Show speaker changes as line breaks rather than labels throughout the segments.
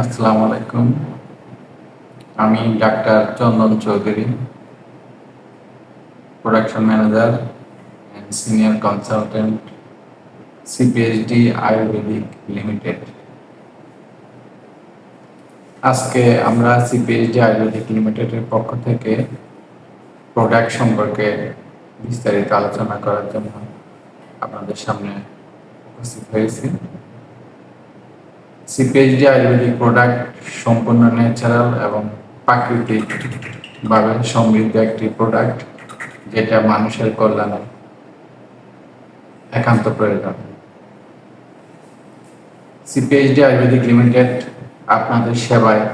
আসসালামু আলাইকুম আমি doctor Chandan Chowdhury production manager and senior consultant CPHD ayurvedic limited আজকে আমরা সিপিএইচডি আয়ুর্বেদিক লিমিটেডের পক্ষ থেকে প্রোডাক্ট সম্পর্কে বিস্তারিত আলোচনা করার জন্য আপনাদের সামনে উপস্থিত হয়েছি। সিপিএইচডি আয়ুর্বেদিক প্রোডাক্ট সম্পূর্ণ ন্যাচারাল এবং প্রাকৃতিক ভাবে সমৃদ্ধ একটি প্রোডাক্ট যেটা মানুষের কল্যাণে একান্ত প্রয়োজন। সিপিএইচডি আয়ুর্বেদিক লিমিটেড আপনাদের সেবায়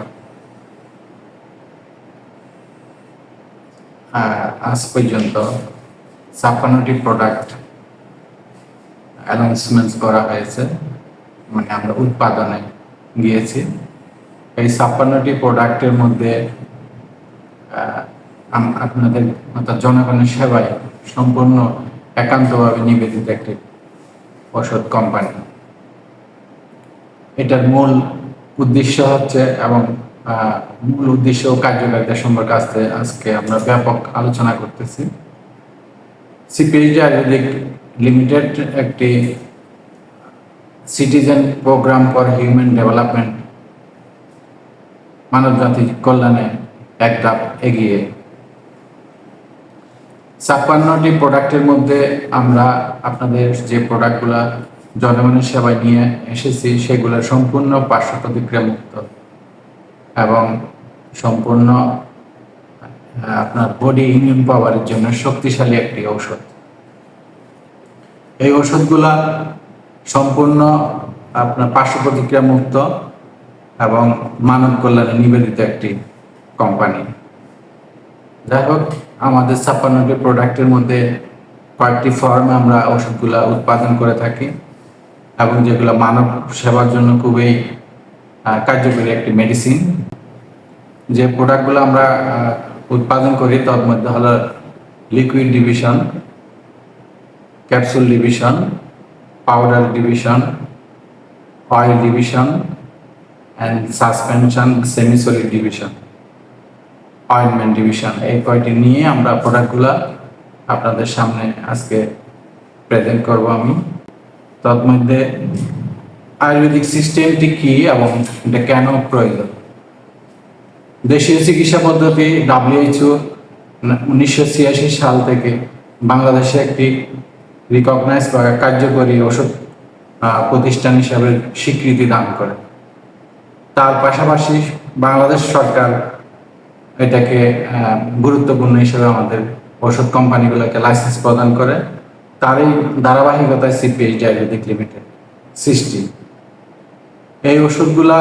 আজ পর্যন্ত ছাপ্পান্নটি প্রোডাক্ট অ্যানাউন্সমেন্ট করা হয়েছে। মানে আমরা উৎপাদনে গিয়েছি। এই ছাপ্পান্নটি প্রোডাক্টের মধ্যে আপনাদের অর্থাৎ জনগণের সেবায় সম্পূর্ণ একান্তভাবে নিবেদিত একটি ওষুধ কোম্পানি এটার মূল উদ্দেশ্য হচ্ছে এবং মূল উদ্দেশ্য ও কার্যকারিতা সম্পর্কে আজকে আজকে আমরা ব্যাপক আলোচনা করতেছি। সিপিএইচডি আয়ুর্বেদিক লিমিটেড একটি citizen program for human development মানব জাতির কল্যাণে এক ধাপ এগিয়ে। ছাপ্পান্নটি প্রোডাক্টের মধ্যে আমরা আপনাদের যে প্রোডাক্টগুলা জনগণের সেবায় নিয়ে এসেছি, সেগুলো সম্পূর্ণ পার্শ্ব প্রতিক্রিয়া মুক্ত এবং সম্পূর্ণ আপনার বডি ইমিউন পাওয়ারের জন্য শক্তিশালী একটি ঔষধ। এই ওষুধগুলা সম্পূর্ণ আপনার পার্শ্ব প্রতিক্রিয়া মুক্ত এবং মানব কল্যাণে নিবেদিত একটি কোম্পানি যাই হোক, আমাদের ছাপ্পান্নটি প্রোডাক্টের মধ্যে কয়েকটি ফর্মে আমরা ওষুধগুলা উৎপাদন করে থাকি এবং যেগুলো মানব সেবার জন্য খুবই কার্যকরী একটি মেডিসিন যে প্রোডাক্টগুলো আমরা উৎপাদন করি তার মধ্যে হলো liquid division capsule division powder division oil division and semisolid division ointment division এই কয়টি নিয়ে আমরা প্রোডাক্টগুলো আপনাদের সামনে আজকে প্রেজেন্ট করব আমি। তন্মধ্যে আয়ুর্বেদিক সিস্টেমটি কি এবং এটা কেন প্রয়োজন? দেশীয় চিকিৎসা পদ্ধতি ডাব্লিউএইচও উনিশশো ছিয়াশি সাল থেকে বাংলাদেশে একটি রিকগনাইজ বা কার্যকরী ওষুধ প্রতিষ্ঠান হিসাবে স্বীকৃতি দান করে। তার পাশাপাশি বাংলাদেশ সরকার এটাকে গুরুত্বপূর্ণ হিসেবে আমাদের ওষুধ কোম্পানিগুলোকে লাইসেন্স প্রদান করে। তারই ধারাবাহিকতায় সিপিএইচ আয়ুর্বেদিক লিমিটেড সৃষ্টি। এই ওষুধগুলা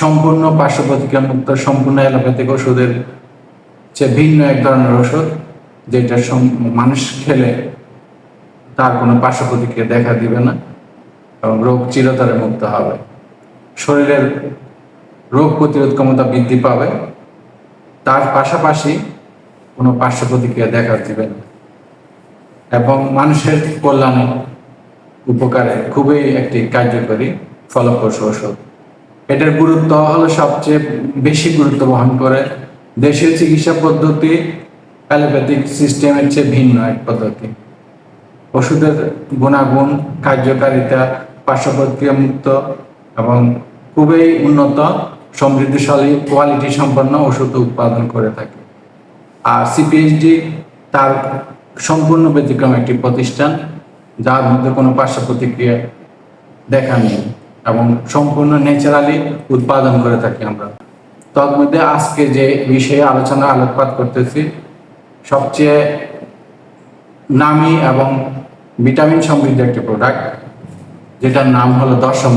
সম্পূর্ণ পার্শ্ব মুক্ত সম্পূর্ণ অ্যালোপ্যাথিক ওষুধের চেয়ে ভিন্ন এক ধরনের ওষুধ, যেটা মানুষ খেলে তার কোনো পার্শ্ব প্রতিক্রিয়া দেখা দিবে না এবং রোগ চিরতরে মুক্ত হবে। শরীরের রোগ প্রতিরোধ ক্ষমতা বৃদ্ধি পাবে, তার পাশাপাশি কোনো পার্শ্ব প্রতিক্রিয়া দেখা দিবে না। এবং মানুষের কল্যাণে উপকারে খুবই একটি কার্যকরী ফলপ্রসূ ওষুধ। এটার গুরুত্ব হলো সবচেয়ে বেশি গুরুত্ব বহন করে দেশীয় চিকিৎসা পদ্ধতি অ্যালোপ্যাথিক সিস্টেমের চেয়ে ভিন্ন এক পদ্ধতি। ওষুধের গুণাগুণ, কার্যকারিতা পার্শ্ব প্রতিক্রিয়া মুক্ত এবং খুবই উন্নত, সমৃদ্ধশালী কোয়ালিটি সম্পন্ন ওষুধ উৎপাদন করে থাকে। আর সিপিএইচডি তার সম্পূর্ণ ব্যতিক্রম একটি প্রতিষ্ঠান, যার মধ্যে কোনো পার্শ্ব প্রতিক্রিয়া দেখা নেই এবং সম্পূর্ণ ন্যাচারালি উৎপাদন করে থাকি আমরা। তন্মধ্যে আজকে যে বিষয়ে আলোচনা আলোকপাত করতেছি, সবচেয়ে নামি এবং ভিটামিন সমৃদ্ধ একটি প্রোডাক্ট যেটার নাম হলো দশম।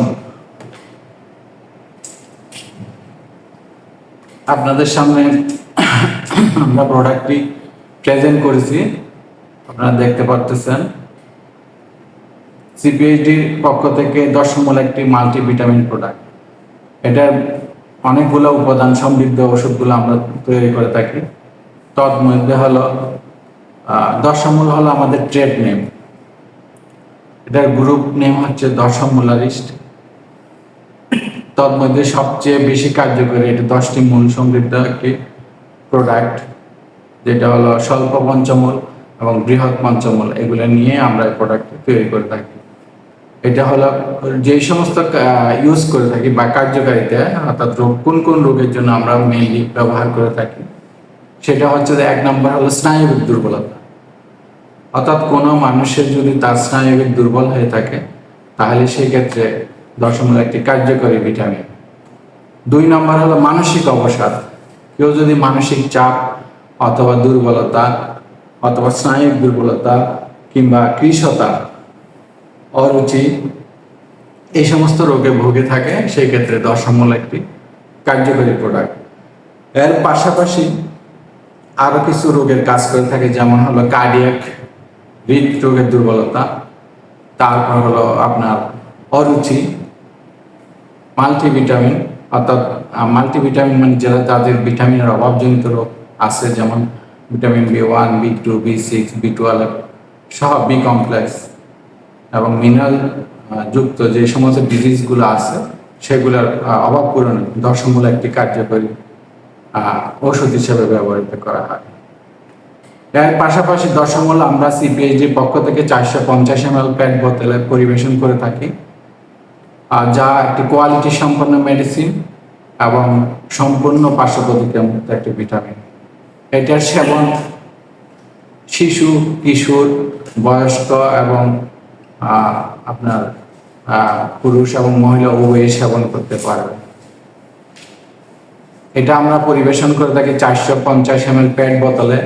আপনাদের সামনে আমরা প্রোডাক্টটি প্রেজেন্ট করেছি। আপনারা দেখতে পারতেছেন। সিপিএইচডির পক্ষ থেকে দশমূল একটি মাল্টিভিটামিন প্রোডাক্ট এটার অনেকগুলো উপাদান সমৃদ্ধ ওষুধগুলো আমরা তৈরি করে থাকি। তন্মধ্যে হলো আহ, দশমূল হলো আমাদের ট্রেড নেম এটার গ্রুপ নেম হচ্ছে দশম দশমূলারিস্ট তন্মধ্যে সবচেয়ে বেশি কার্যকরী এটা দশটি মূল সমৃদ্ধ একটি প্রোডাক্ট যেটা হলো স্বল্প পঞ্চমূল এবং বৃহৎ পঞ্চমূল। এগুলো নিয়ে আমরা প্রোডাক্ট তৈরি করে থাকি। এটা হলো যে সমস্ত ইউজ করে থাকি বা কার্যকারিতা, অর্থাৎ রোগ, কোন কোন রোগের জন্য আমরা মেইনলি ব্যবহার করে থাকি, সেটা হচ্ছে যে এক নম্বর হলো স্নায়বিক দুর্বলতা। অর্থাৎ কোনো মানুষের যদি তার স্নায়বিক দুর্বল হয়ে থাকে, তাহলে সেই ক্ষেত্রে দশমূল একটি কার্যকরী ভিটামিন। দুই নম্বর হলো মানসিক অবসাদ। কেউ যদি মানসিক চাপ অথবা দুর্বলতা অথবা স্নায়ুর দুর্বলতা কিংবা কৃষতা অরুচি, এই সমস্ত রোগে ভুগে থাকে সেই ক্ষেত্রে দশমূল একটি কার্যকরী প্রোডাক্টের পাশাপাশি আরও কিছু রোগের কাজ করে থাকে, যেমন হলো কার্ডিয়াক হৃদরোগের দুর্বলতা, তারপর হলো আপনার অরুচি, মাল্টিভিটামিন, অর্থাৎ মাল্টিভিটামিন মানে যারা তাদের ভিটামিনের অভাবজনিত রোগ আছে, যেমন vitamin B one, B two, B six, B twelve সহ বি কমপ্লেক্স এবং মিনারেল যুক্ত যে সমস্ত ডিজিজগুলো আছে, সেগুলোর অভাব পূরণে দশমূল একটি কার্যকরী ওষুধ হিসেবে ব্যবহৃত করা হয়। এর পাশাপাশি দশমূল আমরা সিপিএইচডির পক্ষ থেকে চারশো পঞ্চাশ এম এল প্যাক বোতলে পরিবেশন করে থাকি, আর যা একটি কোয়ালিটি সম্পন্ন মেডিসিন এবং সম্পূর্ণ পার্শ্ব প্রতিক্রিয়ামুক্ত একটি ভিটামিন এটার সেবন শিশু, কিশোর, বয়স্ক এবং আপনার পুরুষ এবং মহিলা উভয়ে সেবন করতে পারবে। এটা আমরা পরিবেশন করে থাকি চারশো পঞ্চাশ এম এল প্যাট বোতলে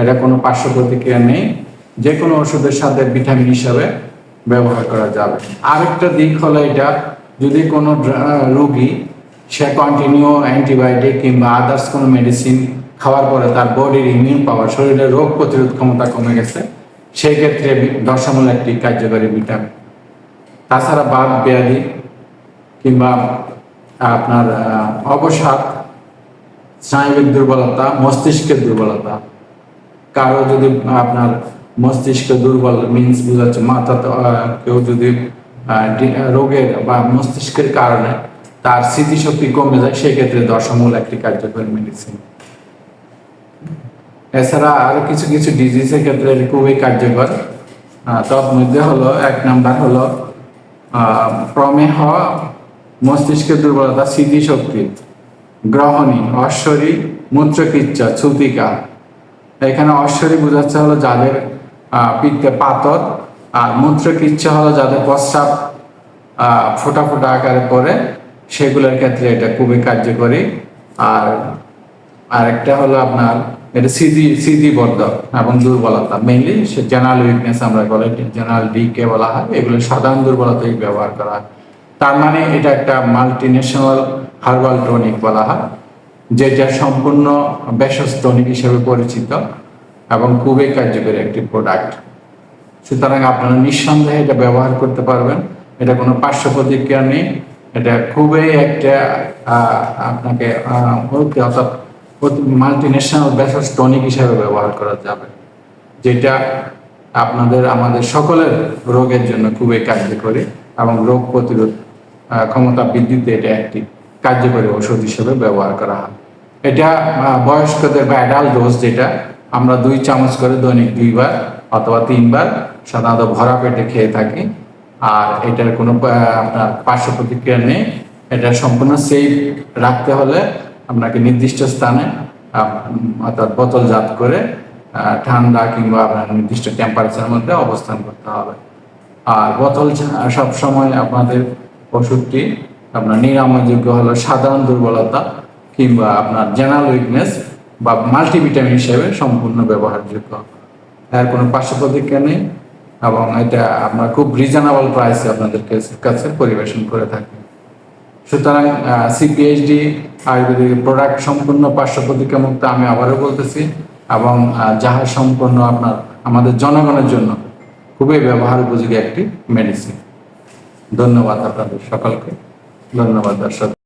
এটা কোনো পার্শ্ব প্রতিক্রিয়া নেই। যে কোনো ওষুধের সাথে ভিটামিন হিসাবে ব্যবহার করা যাবে। আরেকটা দিক হলো এটা, যদি কোনো রোগী, সে কন্টিনিউ অ্যান্টিবায়োটিক কিংবা আদার্স কোনো মেডিসিন খাওয়ার পরে তার বডির ইমিউন পাওয়ার শরীরের রোগ প্রতিরোধ ক্ষমতা কমে গেছে, সেই ক্ষেত্রে দশমূল একটি কার্যকরী ভিটামিন তাছাড়া বাত ব্যাধি কিংবা আপনার অবসাদ, স্নায়বিক দুর্বলতা, মস্তিষ্কের দুর্বলতা কারও যদি আপনার মস্তিষ্ক দুর্বল মিন্স বোঝাচ্ছে মাথা কেউ যদি রোগের বা মস্তিষ্কের কারণে তার স্মৃতিশক্তি কমে যায়, সেক্ষেত্রে দশমূল একটি কার্যকরী মেডিসিন এছাড়া আরও কিছু কিছু ডিজিজের ক্ষেত্রে খুবই কার্যকর। তার মধ্যে হলো, এক নাম্বার হলো প্রমেহ মস্তিষ্কের দুর্বলতা, স্মৃতিশক্তি, গ্রহণী, অশ্বরী মূত্রকিচ্ছা ছুতিকা এখানে অশ্বরী বোঝাচ্ছে হলো যাদের পিত্তে পাতর আর মূত্রকিচ্ছা হলো যাদের প্রস্রাব ফোটা ফোটা আকারে পড়ে, সেগুলোর ক্ষেত্রে এটা খুবই কার্যকরী। আর আরেকটা হলো আপনার, এটা সিজি সিজি বর্ধক এবং দুর্বলতা। মেইনলি সে জেনারেল উইকনেস আমরা বলে জেনারেল ডি কে বলা হয়, এগুলো সাধারণ দুর্বলতাই ব্যবহার করা হয়। তার মানে এটা একটা মাল্টিনেশনাল হার্বাল টনিক বলা হয়। যেটা সম্পূর্ণ ভেষজ হিসেবে পরিচিত এবং খুবই কার্যকরী একটি প্রোডাক্ট সুতরাং আপনারা নিঃসন্দেহে এটা ব্যবহার করতে পারবেন। এটা কোনো পার্শ্ব প্রতিক্রিয়া নেই। এটা খুবই একটা আপনাকে অর্থাৎ মাল্টি ন্যাশনাল ভেষজ টনিক হিসাবে ব্যবহার করা যাবে। যেটা আপনাদের, আমাদের সকলের রোগের জন্য খুবই কার্যকরী এবং রোগ প্রতিরোধ ক্ষমতা বৃদ্ধিতে এটা একটি কার্যকরী ওষুধ হিসেবে ব্যবহার করা হয়। এটা বয়স্কদের বা অ্যাডাল্ট ডোজ যেটা, আমরা দুই চামচ করে দৈনিক দুইবার অথবা তিনবার সাধারণত ভরা পেটে খেয়ে থাকি। আর এটার কোনো আপনার পার্শ্ব প্রতিক্রিয়া নেই। এটা সম্পূর্ণ সেফ রাখতে হলে আপনাকে নির্দিষ্ট স্থানে অর্থাৎ বোতলজাত করে ঠান্ডা কিংবা আপনার নির্দিষ্ট টেম্পারেচারের মধ্যে অবস্থান করতে হবে। আর বোতল সব সময় আপনাদের ওষুধটি আপনার নিরাময়যোগ্য হলো সাধারণ দুর্বলতা। কিংবা আপনার জেনারেল উইকনেস বা মাল্টিভিটামিন হিসেবে সম্পূর্ণ ব্যবহারযোগ্য। এর কোনো পার্শ্ব প্রতিক্রিয়া নেই এবং এটা আমরা খুব রিজনেবল প্রাইসে আপনাদের কাছে- পরিবেশন করে থাকি। সুতরাং সিপিএইচডি আয়ুর্বেদিক প্রোডাক্ট সম্পূর্ণ পার্শ্ব প্রতিক্রিয়া মুক্ত আমি আবারও বলতেছি এবং যাহা সম্পূর্ণ আপনার আমাদের জনগণের জন্য খুবই ব্যবহার উপযোগী একটি মেডিসিন ধন্যবাদ আপনাদের সকলকে। ধন্যবাদ দর্শক।